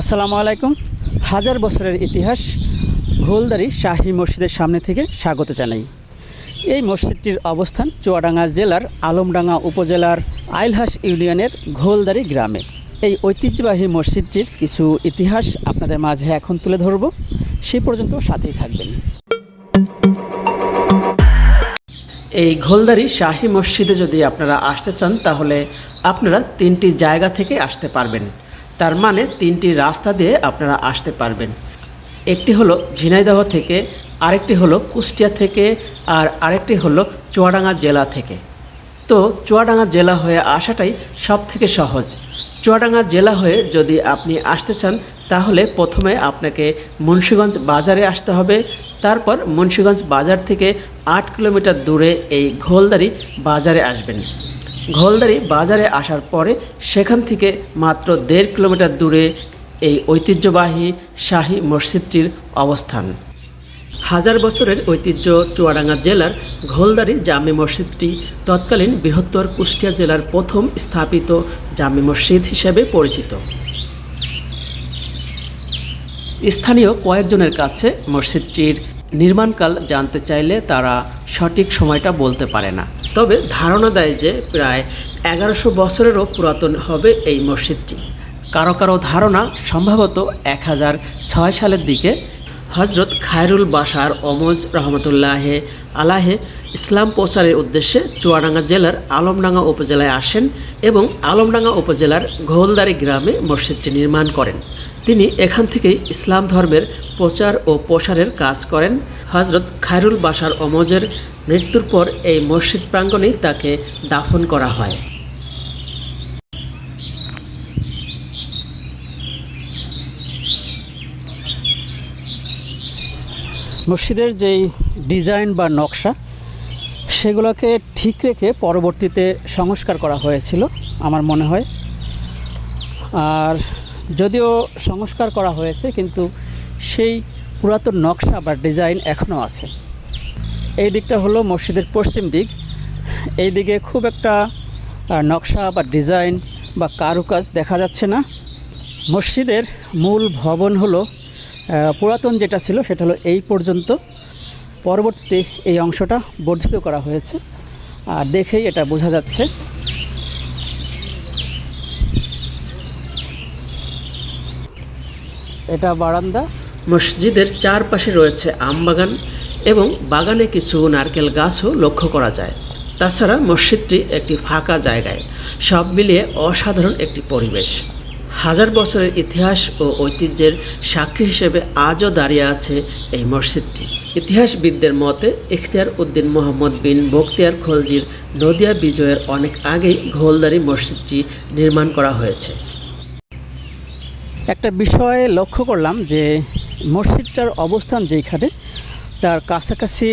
আসসালামু আলাইকুম। হাজার বছরের ইতিহাস ঘোলদারি শাহী মসজিদের সামনে থেকে স্বাগত জানাই। এই মসজিদটির অবস্থান চুয়াডাঙ্গা জেলার আলমডাঙ্গা উপজেলার আইলহাস ইউনিয়নের ঘোলদারি গ্রামে। এই ঐতিহ্যবাহী মসজিদটির কিছু ইতিহাস আপনাদের মাঝে এখন তুলে ধরব। সেই পর্যন্ত সাথেই থাকবেন। এই ঘোলদারি শাহী মসজিদে যদি আপনারা আসতে চান, তাহলে আপনারা তিনটি জায়গা থেকে আসতে পারবেন। তার মানে তিনটি রাস্তা দিয়ে আপনারা আসতে পারবেন। একটি হলো ঝিনাইদহ থেকে, আরেকটি হলো কুষ্টিয়া থেকে, আর আরেকটি হলো চুয়াডাঙ্গা জেলা থেকে। তো চুয়াডাঙ্গা জেলা হয়ে আসাটাই সব থেকে সহজ। চুয়াডাঙ্গা জেলা হয়ে যদি আপনি আসতে চান, তাহলে প্রথমে আপনাকে মুন্সীগঞ্জ বাজারে আসতে হবে। তারপর মুন্সীগঞ্জ বাজার থেকে আট কিলোমিটার দূরে এই ঘোলদারি বাজারে আসবেন। ঘোলদারি বাজারে আসার পরে সেখান থেকে মাত্র দেড় কিলোমিটার দূরে এই ঐতিহ্যবাহী শাহী মসজিদটির অবস্থান। হাজার বছরের ঐতিহ্য চুয়াডাঙ্গা জেলার ঘোলদারি জামে মসজিদটি তৎকালীন বৃহত্তর কুষ্টিয়া জেলার প্রথম স্থাপিত জামে মসজিদ হিসেবে পরিচিত। স্থানীয় কয়েকজনের কাছে মসজিদটির নির্মাণকাল জানতে চাইলে তারা সঠিক সময়টা বলতে পারে না। তবে ধারণা দেয় যে প্রায় এগারোশো বছরেরও পুরাতন হবে এই মসজিদটি। কারও কারও ধারণা সম্ভবত এক হাজার ছয় সালের দিকে হজরত খায়রুল বাসার অমজ রহমতুল্লাহে আলাহে ইসলাম প্রচারের উদ্দেশ্যে চুয়াডাঙ্গা জেলার আলমডাঙ্গা উপজেলায় আসেন এবং আলমডাঙ্গা উপজেলার ঘোলদারি গ্রামে মসজিদটি নির্মাণ করেন। তিনি এখান থেকেই ইসলাম ধর্মের প্রচার ও প্রসারের কাজ করেন। হজরত খায়রুল বাসার অমজের মৃত্যুর পর এই মসজিদ প্রাঙ্গণেই তাকে দাফন করা হয়। মসজিদের যেই ডিজাইন বা নকশা সেগুলোকে ঠিক রেখে পরবর্তীতে সংস্কার করা হয়েছিল, আমার মনে হয়। আর যদিও সংস্কার করা হয়েছে, কিন্তু সেই পুরাতন নকশা বা ডিজাইন এখনও আছে। এই দিকটা হলো মসজিদের পশ্চিম দিক। এই দিকে খুব একটা নকশা বা ডিজাইন বা কারুকাজ দেখা যাচ্ছে না। মসজিদের মূল ভবন হলো পুরাতন যেটা ছিল সেটা হলো এই পর্যন্ত। পরবর্তীতে এই অংশটা বর্ধিত করা হয়েছে। আর দেখেই এটা বোঝা যাচ্ছে। এটা বারান্দা। মসজিদের চারপাশে রয়েছে আম বাগান এবং বাগানে কিছু নারকেল গাছও লক্ষ্য করা যায়। তাছাড়া মসজিদটি একটি ফাঁকা জায়গায়। সব মিলিয়ে অসাধারণ একটি পরিবেশ। হাজার বছরের ইতিহাস ও ঐতিহ্যের সাক্ষী হিসেবে আজও দাঁড়িয়ে আছে এই মসজিদটি। ইতিহাসবিদদের মতে, ইখতিয়ার উদ্দিন মোহাম্মদ বিন বখতিয়ার খলজির নদিয়া বিজয়ের অনেক আগেই ঘোলদারি মসজিদটি নির্মাণ করা হয়েছে। একটা বিষয়ে লক্ষ্য করলাম যে মসজিদটার অবস্থান যেইখানে তার কাছাকাছি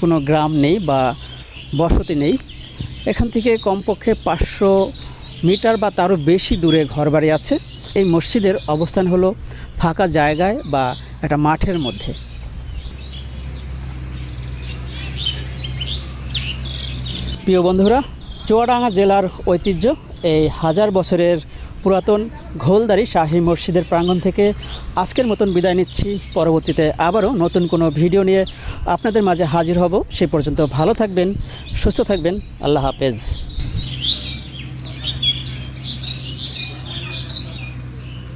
কোনো গ্রাম নেই বা বসতি নেই। এখান থেকে কমপক্ষে পাঁচশো মিটার বা তারও বেশি দূরে ঘরবাড়ি আছে। এই মসজিদের অবস্থান হলো ফাঁকা জায়গায় বা একটা মাঠের মধ্যে। প্রিয় বন্ধুরা, চুয়াডাঙ্গা জেলার ঐতিহ্য এই হাজার বছরের পুরাতন ঘোলদারি শাহী মসজিদের প্রাঙ্গণ থেকে আজকের মতন বিদায় নিচ্ছি। পরবর্তীতে আবারও নতুন কোনো ভিডিও নিয়ে আপনাদের মাঝে হাজির হব। সে পর্যন্ত ভালো থাকবেন, সুস্থ থাকবেন। আল্লাহ হাফেজ।